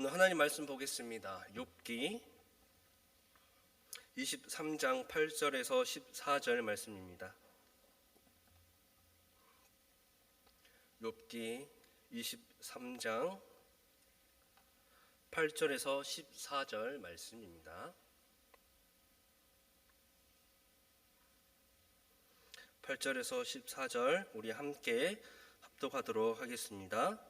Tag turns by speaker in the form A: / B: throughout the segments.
A: 오늘 하나님 말씀 보겠습니다. 욥기 23장 8절에서 14절 말씀입니다. 욥기 23장 8절에서 14절 말씀입니다. 8절에서 14절 우리 함께 합독하도록 하겠습니다.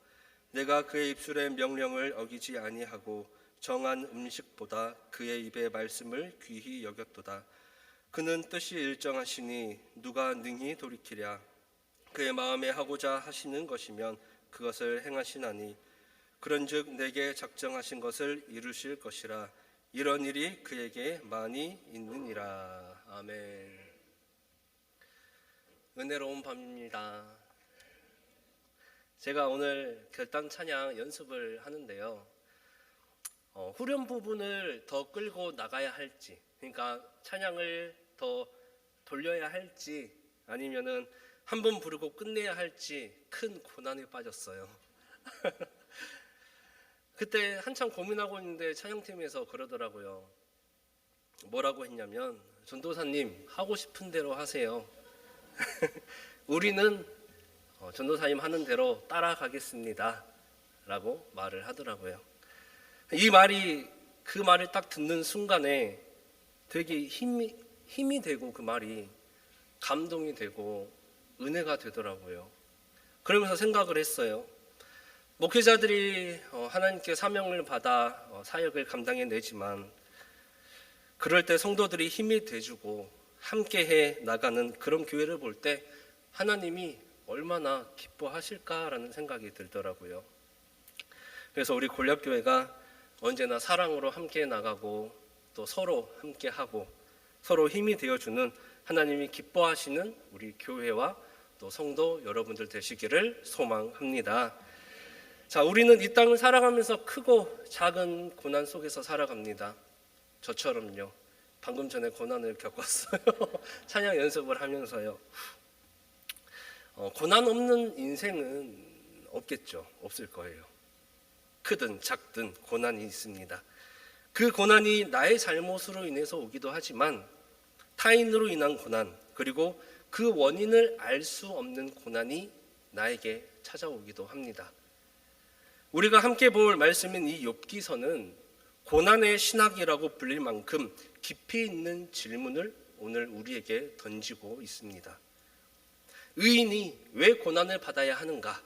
A: 내가 그의 입술의 명령을 어기지 아니하고 정한 음식보다 그의 입의 말씀을 귀히 여겼도다. 그는 뜻이 일정하시니 누가 능히 돌이키랴. 그의 마음에 하고자 하시는 것이면 그것을 행하시나니 그런즉 내게 작정하신 것을 이루실 것이라. 이런 일이 그에게 많이 있느니라. 아멘. 은혜로운 밤입니다. 제가 오늘 결단 찬양 연습을 하는데요. 어, 후렴 부분을 더 끌고 나가야 할지, 그러니까 찬양을 더 돌려야 할지, 아니면은 한 번 부르고 끝내야 할지 큰 고난에 빠졌어요. 그때 한참 고민하고 있는데 찬양팀에서 그러더라고요. 뭐라고 했냐면 전도사님 하고 싶은 대로 하세요. 우리는 어, 전도사님 하는 대로 따라가겠습니다. 라고 말을 하더라고요. 이 말이 그 말을 딱 듣는 순간에 되게 힘이, 힘이 되고 그 말이 감동이 되고 은혜가 되더라고요. 그러면서 생각을 했어요. 목회자들이 어, 하나님께 사명을 받아 어, 사역을 감당해 내지만 그럴 때 성도들이 힘이 돼주고 함께해 나가는 그런 교회를 볼 때 하나님이 얼마나 기뻐하실까라는 생각이 들더라고요. 그래서 우리 골략교회가 언제나 사랑으로 함께 나가고 또 서로 함께 하고 서로 힘이 되어주는 하나님이 기뻐하시는 우리 교회와 또 성도 여러분들 되시기를 소망합니다. 자, 우리는 이 땅을 살아가면서 크고 작은 고난 속에서 살아갑니다. 저처럼요. 방금 전에 고난을 겪었어요. 찬양 연습을 하면서요. 어, 고난 없는 인생은 없겠죠. 없을 거예요. 크든 작든 고난이 있습니다. 그 고난이 나의 잘못으로 인해서 오기도 하지만 타인으로 인한 고난 그리고 그 원인을 알 수 없는 고난이 나에게 찾아오기도 합니다. 우리가 함께 볼 말씀인 이 욥기서는 고난의 신학이라고 불릴 만큼 깊이 있는 질문을 오늘 우리에게 던지고 있습니다. 의인이 왜 고난을 받아야 하는가?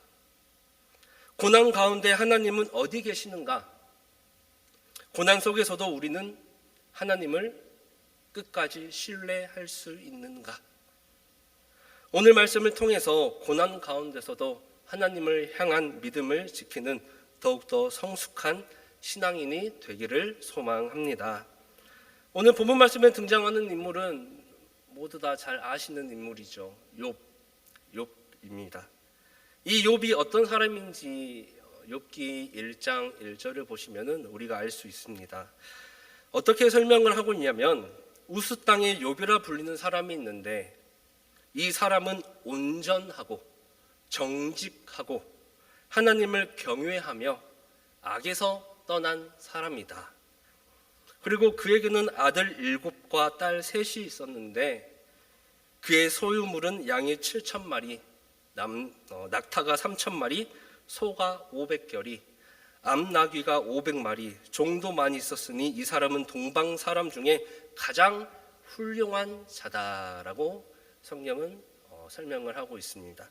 A: 고난 가운데 하나님은 어디 계시는가? 고난 속에서도 우리는 하나님을 끝까지 신뢰할 수 있는가? 오늘 말씀을 통해서 고난 가운데서도 하나님을 향한 믿음을 지키는 더욱더 성숙한 신앙인이 되기를 소망합니다. 오늘 본문 말씀에 등장하는 인물은 모두 다 잘 아시는 인물이죠. 욥, 욥입니다. 이 욥이 어떤 사람인지 욥기 1장 1절을 보시면은 우리가 알 수 있습니다. 어떻게 설명을 하고 있냐면 우스 땅에 욥이라 불리는 사람이 있는데 이 사람은 온전하고 정직하고 하나님을 경외하며 악에서 떠난 사람이다. 그리고 그에게는 아들 일곱과 딸 셋이 있었는데 그의 소유물은 양이 7천 마리, 남, 어, 낙타가 3천 마리, 소가 500결이, 암나귀가 500마리 정도 많이 있었으니 이 사람은 동방 사람 중에 가장 훌륭한 자다라고 성경은 어, 설명을 하고 있습니다.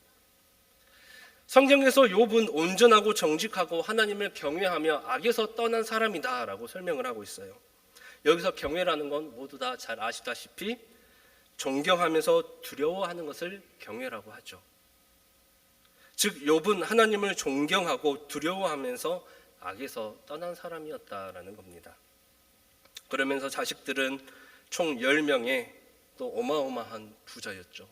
A: 성경에서 욥은 온전하고 정직하고 하나님을 경외하며 악에서 떠난 사람이다라고 설명을 하고 있어요. 여기서 경외라는 건 모두 다 잘 아시다시피 존경하면서 두려워하는 것을 경외라고 하죠. 즉 욥은 하나님을 존경하고 두려워하면서 악에서 떠난 사람이었다라는 겁니다. 그러면서 자식들은 총 10명의 또 어마어마한 부자였죠.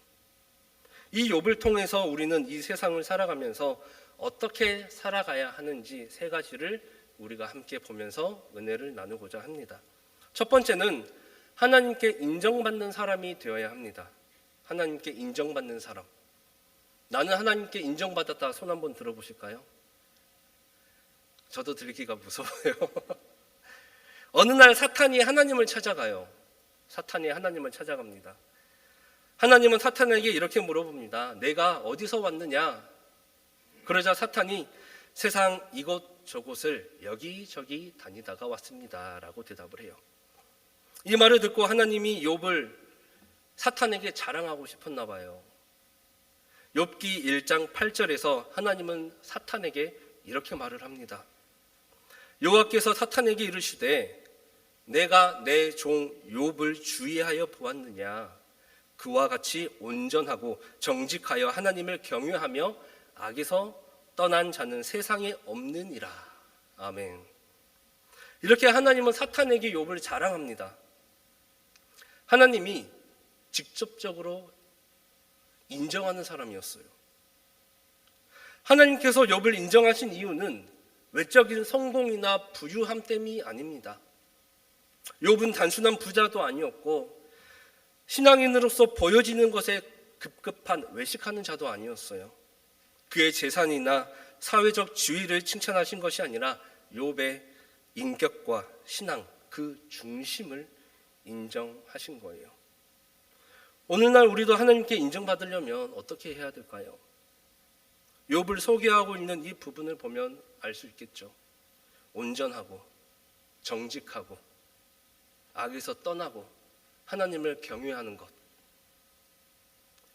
A: 이 욥을 통해서 우리는 이 세상을 살아가면서 어떻게 살아가야 하는지 세 가지를 우리가 함께 보면서 은혜를 나누고자 합니다. 첫 번째는 하나님께 인정받는 사람이 되어야 합니다. 하나님께 인정받는 사람. 나는 하나님께 인정받았다 손 한번 들어보실까요? 저도 들기가 무서워요. 어느 날 사탄이 하나님을 찾아가요. 사탄이 하나님을 찾아갑니다. 하나님은 사탄에게 이렇게 물어봅니다. 내가 어디서 왔느냐? 그러자 사탄이 세상 이곳 저곳을 여기저기 다니다가 왔습니다 라고 대답을 해요. 이 말을 듣고 하나님이 욥을 사탄에게 자랑하고 싶었나 봐요. 욥기 1장 8절에서 하나님은 사탄에게 이렇게 말을 합니다. 여호와께서 사탄에게 이르시되 내가 내 종 욥을 주의하여 보았느냐 그와 같이 온전하고 정직하여 하나님을 경외하며 악에서 떠난 자는 세상에 없느니라. 아멘. 이렇게 하나님은 사탄에게 욥을 자랑합니다. 하나님이 직접적으로 인정하는 사람이었어요. 하나님께서 욥을 인정하신 이유는 외적인 성공이나 부유함 때문이 아닙니다. 욥은 단순한 부자도 아니었고 신앙인으로서 보여지는 것에 급급한 외식하는 자도 아니었어요. 그의 재산이나 사회적 지위를 칭찬하신 것이 아니라 욥의 인격과 신앙 그 중심을 인정하신 거예요. 오늘날 우리도 하나님께 인정받으려면 어떻게 해야 될까요? 욥을 소개하고 있는 이 부분을 보면 알 수 있겠죠. 온전하고 정직하고 악에서 떠나고 하나님을 경외하는 것.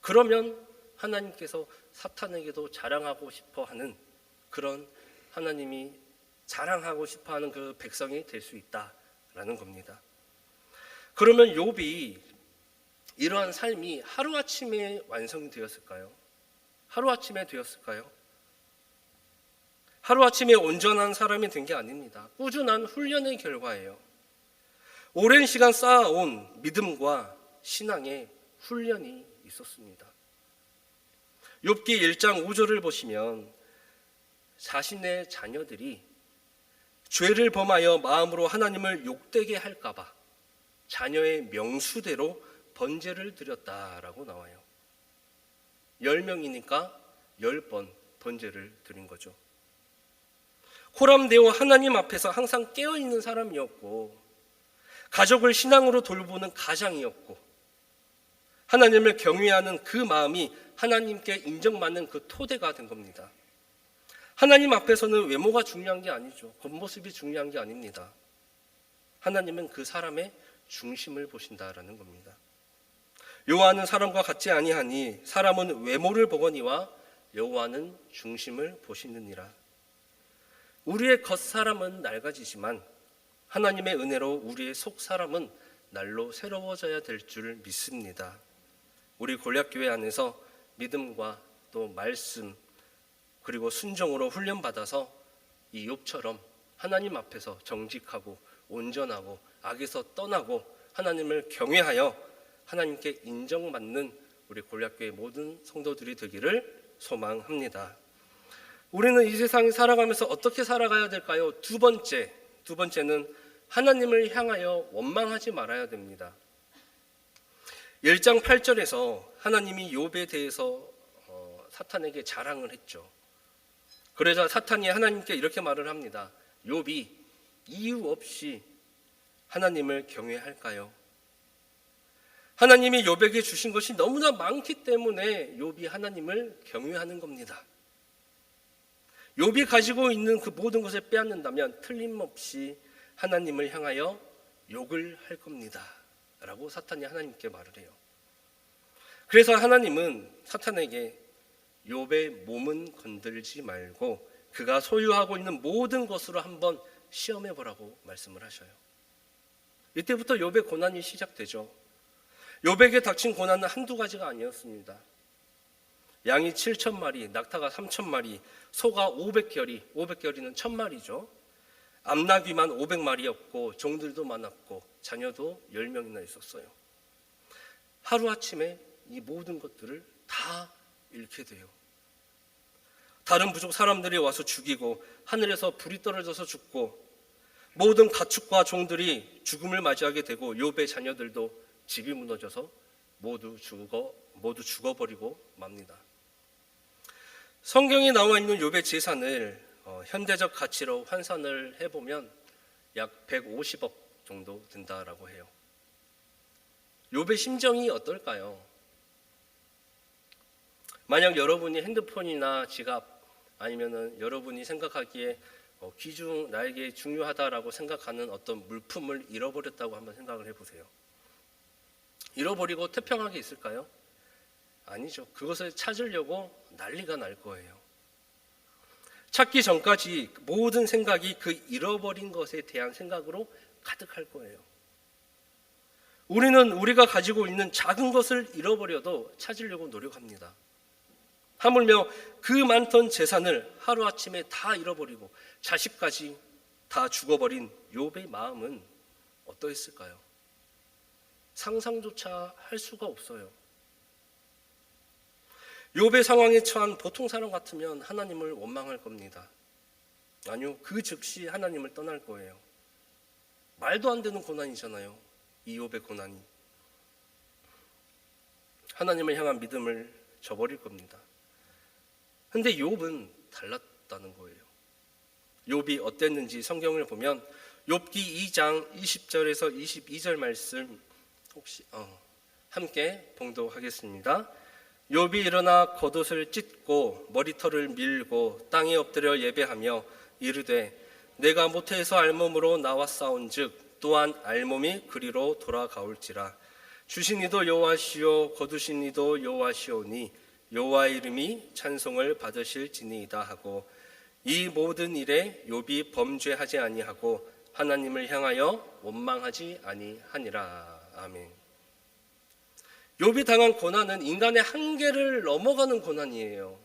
A: 그러면 하나님께서 사탄에게도 자랑하고 싶어 하는 그런 하나님이 자랑하고 싶어 하는 그 백성이 될 수 있다라는 겁니다. 그러면 욥이 이러한 삶이 하루아침에 완성이 되었을까요? 하루아침에 되었을까요? 하루아침에 온전한 사람이 된 게 아닙니다. 꾸준한 훈련의 결과예요. 오랜 시간 쌓아온 믿음과 신앙의 훈련이 있었습니다. 욥기 1장 5절을 보시면 자신의 자녀들이 죄를 범하여 마음으로 하나님을 욕되게 할까 봐 자녀의 명수대로 번제를 드렸다라고 나와요. 10명이니까 10번 번제를 드린 거죠. 호람되어 하나님 앞에서 항상 깨어 있는 사람이었고 가족을 신앙으로 돌보는 가장이었고 하나님을 경외하는 그 마음이 하나님께 인정받는 그 토대가 된 겁니다. 하나님 앞에서는 외모가 중요한 게 아니죠. 겉모습이 중요한 게 아닙니다. 하나님은 그 사람의 중심을 보신다라는 겁니다. 여호와는 사람과 같지 아니하니 사람은 외모를 보거니와 여호와는 중심을 보시느니라. 우리의 겉 사람은 낡아지지만 하나님의 은혜로 우리의 속 사람은 날로 새로워져야 될 줄 믿습니다. 우리 골략교회 안에서 믿음과 또 말씀 그리고 순종으로 훈련받아서 이 욥처럼 하나님 앞에서 정직하고 온전하고 악에서 떠나고 하나님을 경외하여 하나님께 인정받는 우리 골략교회 모든 성도들이 되기를 소망합니다. 우리는 이 세상에 살아가면서 어떻게 살아가야 될까요? 두 번째, 두 번째는 하나님을 향하여 원망하지 말아야 됩니다. 1장 8절에서 하나님이 욥에 대해서 어, 사탄에게 자랑을 했죠. 그러자 사탄이 하나님께 이렇게 말을 합니다. 욥이 이유 없이 하나님을 경외할까요? 하나님이 욥에게 주신 것이 너무나 많기 때문에 욥이 하나님을 경외하는 겁니다. 욥이 가지고 있는 그 모든 것을 빼앗는다면 틀림없이 하나님을 향하여 욕을 할 겁니다. 라고 사탄이 하나님께 말을 해요. 그래서 하나님은 사탄에게 욥의 몸은 건들지 말고 그가 소유하고 있는 모든 것으로 한번 시험해 보라고 말씀을 하셔요. 이때부터 욥의 고난이 시작되죠. 욥에게 닥친 고난은 한두 가지가 아니었습니다. 양이 7천 마리, 낙타가 3천 마리, 소가 500결이, 500결이는 천 마리죠. 암나귀만 500마리였고 종들도 많았고 자녀도 10명이나 있었어요. 하루아침에 이 모든 것들을 다 잃게 돼요. 다른 부족 사람들이 와서 죽이고 하늘에서 불이 떨어져서 죽고 모든 가축과 종들이 죽음을 맞이하게 되고 욥의 자녀들도 집이 무너져서 모두 죽어 모두 죽어버리고 맙니다. 성경에 나와 있는 욥의 재산을 어, 현대적 가치로 환산을 해보면 약 150억 정도 든다라고 해요. 욥의 심정이 어떨까요? 만약 여러분이 핸드폰이나 지갑 아니면은 여러분이 생각하기에 어, 귀중 나에게 중요하다라고 생각하는 어떤 물품을 잃어버렸다고 한번 생각을 해보세요. 잃어버리고 태평하게 있을까요? 아니죠. 그것을 찾으려고 난리가 날 거예요. 찾기 전까지 모든 생각이 그 잃어버린 것에 대한 생각으로 가득할 거예요. 우리는 우리가 가지고 있는 작은 것을 잃어버려도 찾으려고 노력합니다. 하물며 그 많던 재산을 하루아침에 다 잃어버리고 자식까지 다 죽어버린 욥의 마음은 어떠했을까요? 상상조차 할 수가 없어요. 욥의 상황에 처한 보통 사람 같으면 하나님을 원망할 겁니다. 아니요, 그 즉시 하나님을 떠날 거예요. 말도 안 되는 고난이잖아요. 이 욥의 고난이. 하나님을 향한 믿음을 저버릴 겁니다. 근데 욥은 달랐다는 거예요. 욥이 어땠는지 성경을 보면 욥기 2장 20절에서 22절 말씀 혹시 어, 함께 봉독하겠습니다. 욥이 일어나 겉옷을 찢고 머리털을 밀고 땅에 엎드려 예배하며 이르되 내가 모태에서 알몸으로 싸운즉 또한 알몸이 그리로 돌아가올지라 주신 이도 여호와시오 거두신 이도 여호와시오니 여호와의 이름이 찬송을 받으실지니이다 하고 이 모든 일에 욥이 범죄하지 아니하고 하나님을 향하여 원망하지 아니하니라 아멘. 욥이 당한 고난은 인간의 한계를 넘어가는 고난이에요.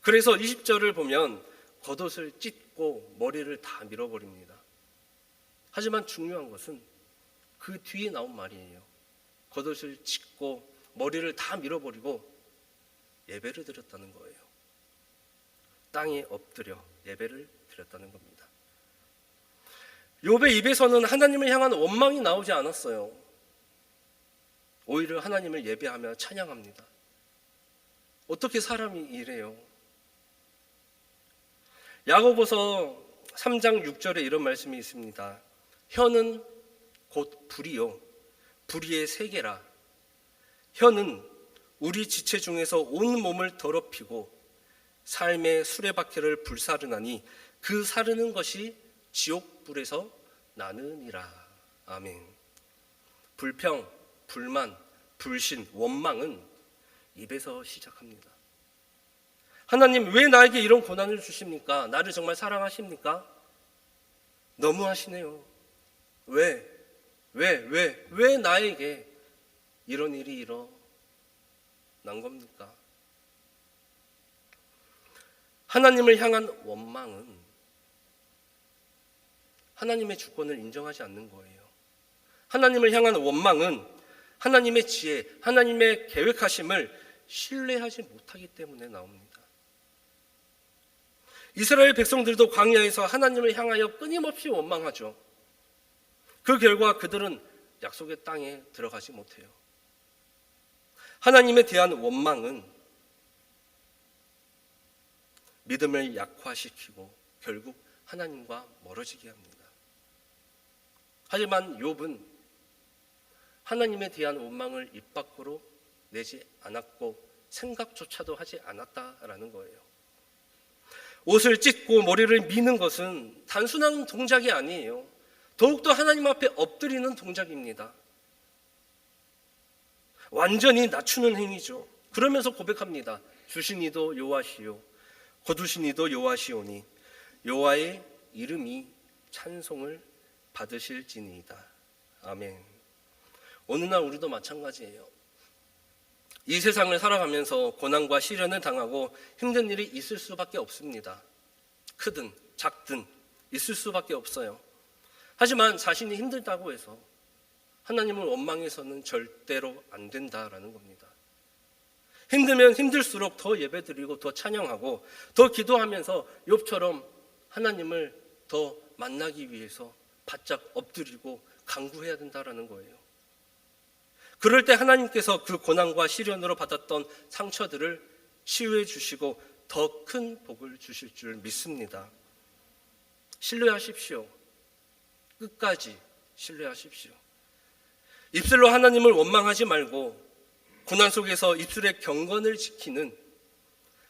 A: 그래서 20절을 보면 겉옷을 찢고 머리를 다 밀어버립니다. 하지만 중요한 것은 그 뒤에 나온 말이에요. 겉옷을 찢고 머리를 다 밀어버리고 예배를 드렸다는 거예요. 땅에 엎드려 예배를 드렸다는 겁니다. 욥의 입에서는 하나님을 향한 원망이 나오지 않았어요. 오히려 하나님을 예배하며 찬양합니다. 어떻게 사람이 이래요? 야고보서 3장 6절에 이런 말씀이 있습니다. 혀는 곧 불이요 불의의 세계라. 혀는 우리 지체 중에서 온 몸을 더럽히고 삶의 수레바퀴를 불사르나니 그 사르는 것이 지옥 불에서 나느니라. 아멘. 불평, 불만, 불신, 원망은 입에서 시작합니다. 하나님 왜 나에게 이런 고난을 주십니까? 나를 정말 사랑하십니까? 너무 하시네요. 왜? 왜? 왜? 왜 나에게 이런 일이 일어난 겁니까? 하나님을 향한 원망은 하나님의 주권을 인정하지 않는 거예요. 하나님을 향한 원망은 하나님의 지혜, 하나님의 계획하심을 신뢰하지 못하기 때문에 나옵니다. 이스라엘 백성들도 광야에서 하나님을 향하여 끊임없이 원망하죠. 그 결과 그들은 약속의 땅에 들어가지 못해요. 하나님에 대한 원망은 믿음을 약화시키고 결국 하나님과 멀어지게 합니다. 하지만 욥은 하나님에 대한 원망을 입 밖으로 내지 않았고 생각조차도 하지 않았다라는 거예요. 옷을 찢고 머리를 미는 것은 단순한 동작이 아니에요. 더욱더 하나님 앞에 엎드리는 동작입니다. 완전히 낮추는 행위죠. 그러면서 고백합니다. 주신 이도 여호와시요 거두신 이도 여호와시오니 여호와의 이름이 찬송을 받으실지니이다. 아멘. 어느 날 우리도 마찬가지예요. 이 세상을 살아가면서 고난과 시련을 당하고 힘든 일이 있을 수밖에 없습니다. 크든 작든 있을 수밖에 없어요. 하지만 자신이 힘들다고 해서 하나님을 원망해서는 절대로 안 된다라는 겁니다. 힘들면 힘들수록 더 예배드리고 더 찬양하고 더 기도하면서 욥처럼 하나님을 더 만나기 위해서 바짝 엎드리고 강구해야 된다라는 거예요. 그럴 때 하나님께서 그 고난과 시련으로 받았던 상처들을 치유해 주시고 더 큰 복을 주실 줄 믿습니다. 신뢰하십시오. 끝까지 신뢰하십시오. 입술로 하나님을 원망하지 말고 고난 속에서 입술의 경건을 지키는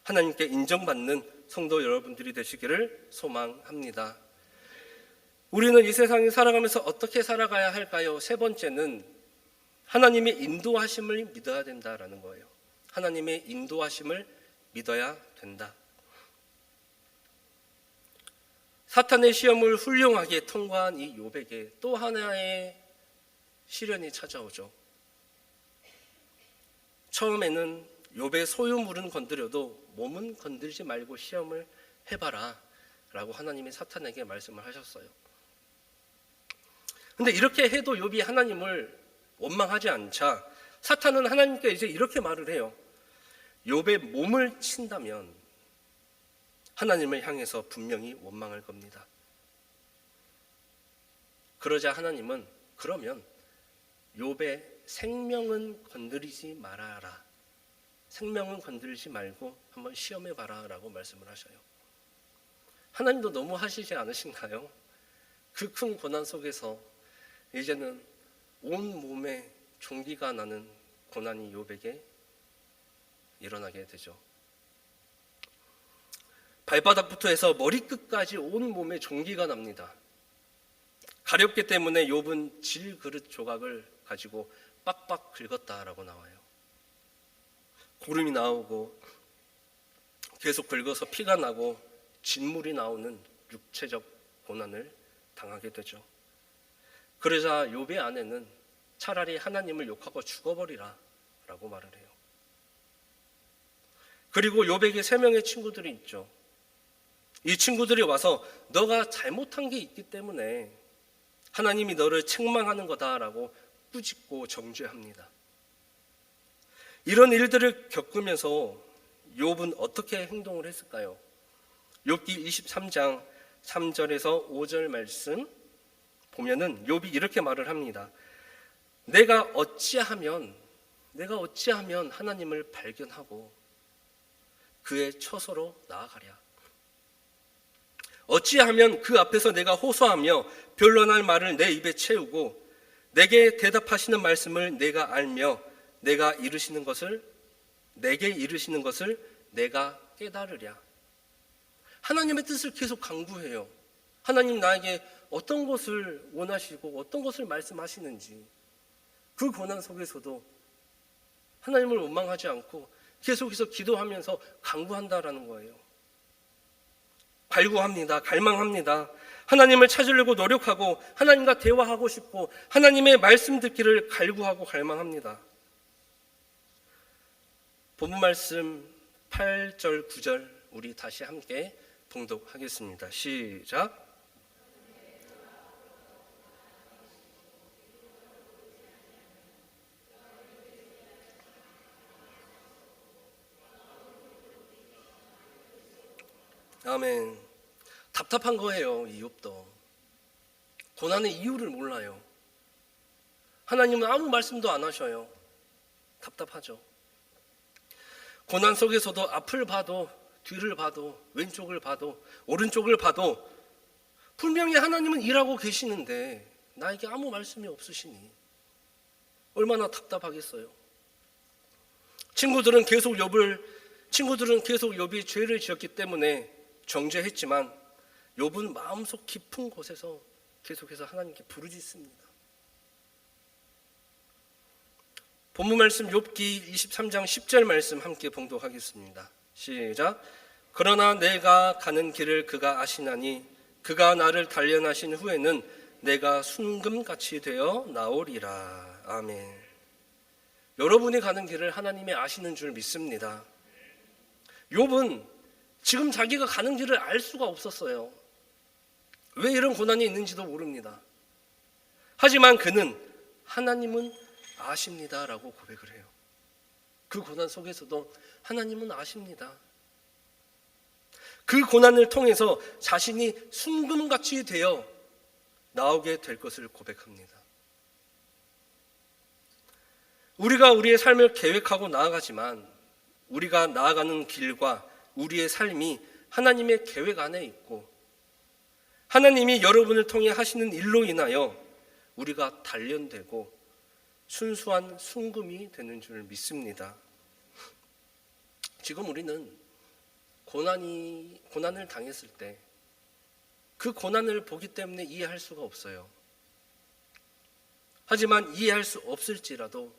A: 하나님께 인정받는 성도 여러분들이 되시기를 소망합니다. 우리는 이 세상에 살아가면서 어떻게 살아가야 할까요? 세 번째는 하나님의 인도하심을 믿어야 된다라는 거예요. 하나님의 인도하심을 믿어야 된다. 사탄의 시험을 훌륭하게 통과한 이 요백에 또 하나의 시련이 찾아오죠. 처음에는 욥의 소유물은 건드려도 몸은 건들지 말고 시험을 해봐라 라고 하나님이 사탄에게 말씀을 하셨어요. 근데 이렇게 해도 욥이 하나님을 원망하지 않자 사탄은 하나님께 이제 이렇게 말을 해요. 욥의 몸을 친다면 하나님을 향해서 분명히 원망할 겁니다. 그러자 하나님은 그러면 욥의 생명은 건드리지 말아라. 생명은 건드리지 말고 한번 시험해 봐라라고 말씀을 하셔요. 하나님도 너무 하시지 않으신가요? 그 큰 고난 속에서 이제는 온 몸에 종기가 나는 고난이 욥에게 일어나게 되죠. 발바닥부터 해서 머리끝까지 온 몸에 종기가 납니다. 가렵기 때문에 욥은 질그릇 조각을 가지고 빡빡 긁었다라고 나와요. 고름이 나오고 계속 긁어서 피가 나고 진물이 나오는 육체적 고난을 당하게 되죠. 그러자 욥의 아내는 차라리 하나님을 욕하고 죽어버리라라고 말을 해요. 그리고 욥에게 세 명의 친구들이 있죠. 이 친구들이 와서 너가 잘못한 게 있기 때문에 하나님이 너를 책망하는 거다라고 꾸짖고 정죄합니다. 이런 일들을 겪으면서 욥은 어떻게 행동을 했을까요? 욥기 23장 3절에서 5절 말씀 보면은 욥이 이렇게 말을 합니다. 내가 어찌하면 내가 어찌하면 하나님을 발견하고 그의 처소로 나아가랴. 어찌하면 그 앞에서 내가 호소하며 변론할 말을 내 입에 채우고 내게 대답하시는 말씀을 내가 알며 내가 이루시는 것을 내게 이루시는 것을 내가 깨달으랴. 하나님의 뜻을 계속 강구해요. 하나님 나에게 어떤 것을 원하시고 어떤 것을 말씀하시는지 그 고난 속에서도 하나님을 원망하지 않고 계속해서 기도하면서 강구한다라는 거예요. 갈구합니다. 갈망합니다. 하나님을 찾으려고 노력하고 하나님과 대화하고 싶고 하나님의 말씀 듣기를 갈구하고 갈망합니다. 본문 말씀 8절 9절 우리 다시 함께 봉독하겠습니다. 시작. 아멘. 답답한 거예요, 이 욥도. 고난의 이유를 몰라요. 하나님은 아무 말씀도 안 하셔요. 답답하죠. 고난 속에서도 앞을 봐도 뒤를 봐도 왼쪽을 봐도 오른쪽을 봐도 분명히 하나님은 일하고 계시는데 나에게 아무 말씀이 없으시니 얼마나 답답하겠어요. 친구들은 계속 욥을 친구들은 계속 욥이 죄를 지었기 때문에 정죄했지만 욥은 마음속 깊은 곳에서 계속해서 하나님께 부르짖습니다. 본문 말씀 욥기 23장 10절 말씀 함께 봉독하겠습니다. 시작. 그러나 내가 가는 길을 그가 아시나니 그가 나를 단련하신 후에는 내가 순금같이 되어 나오리라. 아멘. 여러분이 가는 길을 하나님이 아시는 줄 믿습니다. 욥은 지금 자기가 가는 길을 알 수가 없었어요. 왜 이런 고난이 있는지도 모릅니다. 하지만 그는 하나님은 아십니다라고 고백을 해요. 그 고난 속에서도 하나님은 아십니다. 그 고난을 통해서 자신이 순금같이 되어 나오게 될 것을 고백합니다. 우리가 우리의 삶을 계획하고 나아가지만 우리가 나아가는 길과 우리의 삶이 하나님의 계획 안에 있고 하나님이 여러분을 통해 하시는 일로 인하여 우리가 단련되고 순수한 순금이 되는 줄 믿습니다. 지금 우리는 고난이 고난을 당했을 때 그 고난을 보기 때문에 이해할 수가 없어요. 하지만 이해할 수 없을지라도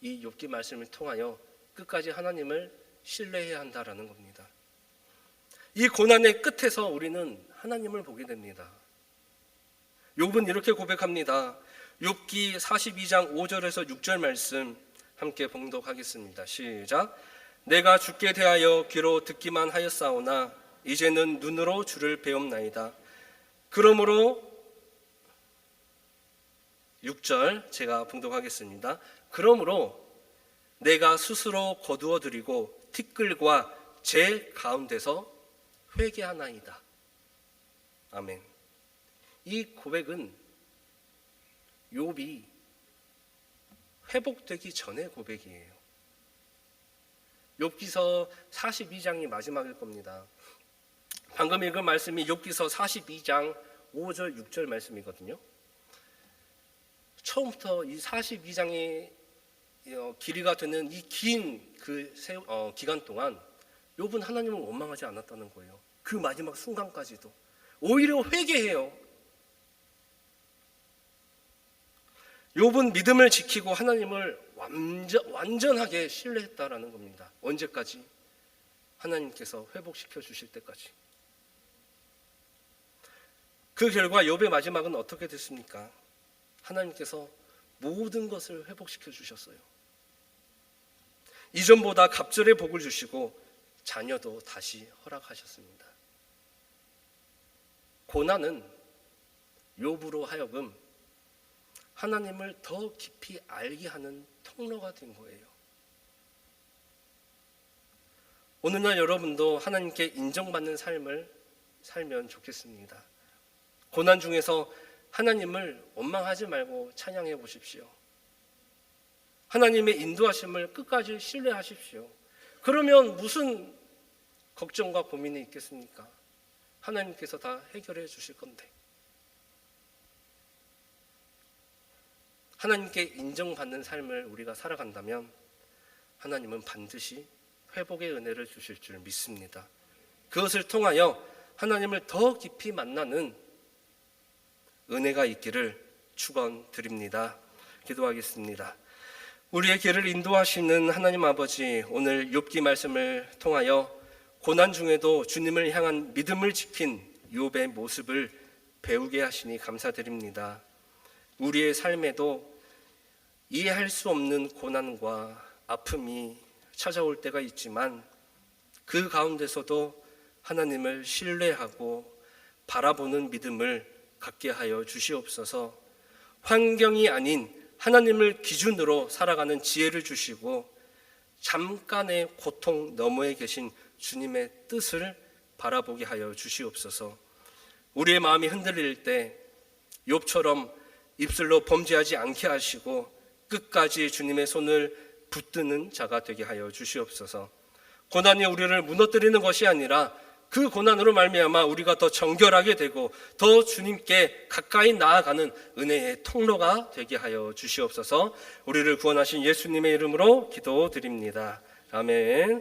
A: 이 욥기 말씀을 통하여 끝까지 하나님을 신뢰해야 한다라는 겁니다. 이 고난의 끝에서 우리는 하나님을 보게 됩니다. 욥은 이렇게 고백합니다. 욥기 42장 5절에서 6절 말씀 함께 봉독하겠습니다. 시작. 내가 죽게 대하여 귀로 듣기만 하였사오나 이제는 눈으로 주를 배움나이다. 그러므로 6절 제가 봉독하겠습니다. 그러므로 내가 스스로 거두어 드리고 티끌과 제 가운데서 회개하나이다. 아멘. 이 고백은 욥이 회복되기 전의 고백이에요. 욥기서 42장이 마지막일 겁니다. 방금 읽은 말씀이 욥기서 42장 5절 6절 말씀이거든요. 처음부터 이 42장의 어, 길이가 되는 이 긴 그 기간 동안 욥은 하나님을 원망하지 않았다는 거예요. 그 마지막 순간까지도 오히려 회개해요. 욥은 믿음을 지키고 하나님을 완전, 완전하게 신뢰했다라는 겁니다. 언제까지? 하나님께서 회복시켜 주실 때까지. 그 결과 욥의 마지막은 어떻게 됐습니까? 하나님께서 모든 것을 회복시켜 주셨어요. 이전보다 갑절의 복을 주시고 자녀도 다시 허락하셨습니다. 고난은 욥으로 하여금 하나님을 더 깊이 알게 하는 통로가 된 거예요. 오늘날 여러분도 하나님께 인정받는 삶을 살면 좋겠습니다. 고난 중에서 하나님을 원망하지 말고 찬양해 보십시오. 하나님의 인도하심을 끝까지 신뢰하십시오. 그러면 무슨 걱정과 고민이 있겠습니까? 하나님께서 다 해결해 주실 건데. 하나님께 인정받는 삶을 우리가 살아간다면 하나님은 반드시 회복의 은혜를 주실 줄 믿습니다. 그것을 통하여 하나님을 더 깊이 만나는 은혜가 있기를 축원드립니다. 기도하겠습니다. 우리의 길을 인도하시는 하나님 아버지, 오늘 욥기 말씀을 통하여 고난 중에도 주님을 향한 믿음을 지킨 욥의 모습을 배우게 하시니 감사드립니다. 우리의 삶에도 이해할 수 없는 고난과 아픔이 찾아올 때가 있지만 그 가운데서도 하나님을 신뢰하고 바라보는 믿음을 갖게 하여 주시옵소서 환경이 아닌 하나님을 기준으로 살아가는 지혜를 주시고 잠깐의 고통 너머에 계신 주님의 뜻을 바라보게 하여 주시옵소서 우리의 마음이 흔들릴 때 욥처럼 입술로 범죄하지 않게 하시고 끝까지 주님의 손을 붙드는 자가 되게 하여 주시옵소서. 고난이 우리를 무너뜨리는 것이 아니라 그 고난으로 말미암아 우리가 더 정결하게 되고 더 주님께 가까이 나아가는 은혜의 통로가 되게 하여 주시옵소서. 우리를 구원하신 예수님의 이름으로 기도드립니다. 아멘.